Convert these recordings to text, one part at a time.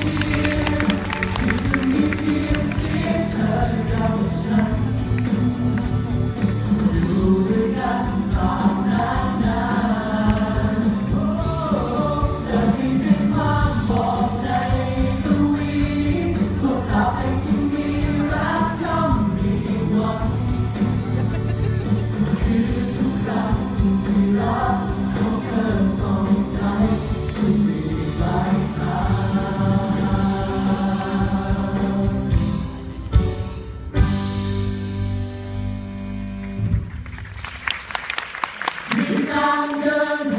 Thank you. 唱歌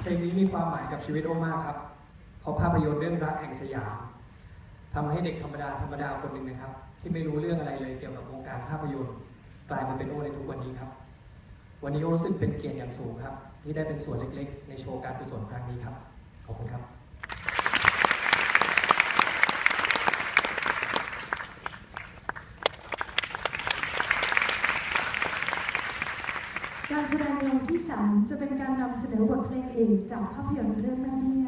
เพลงนี้มีความหมายกับชีวิตโอมากครับ เพราะภาพยนตร์เรื่องรักแห่งสยามทำให้เด็กธรรมดาธรรมดาคนหนึ่งนะครับ ที่ไม่รู้เรื่องอะไรเลยเกี่ยวกับวงการภาพยนตร์ กลายมาเป็นโอในทุกวันนี้ครับ วันนี้โอรู้สึกเป็นเกียรติอย่างสูงครับ ที่ได้เป็นส่วนเล็กๆ ในโชว์การกุศลครั้งนี้ครับ ขอบคุณครับ การแสดงในวันที่ 3 จะเป็นการนำเสนอบทเพลงเอกจากภาพยนตร์เรื่องแม่เนี่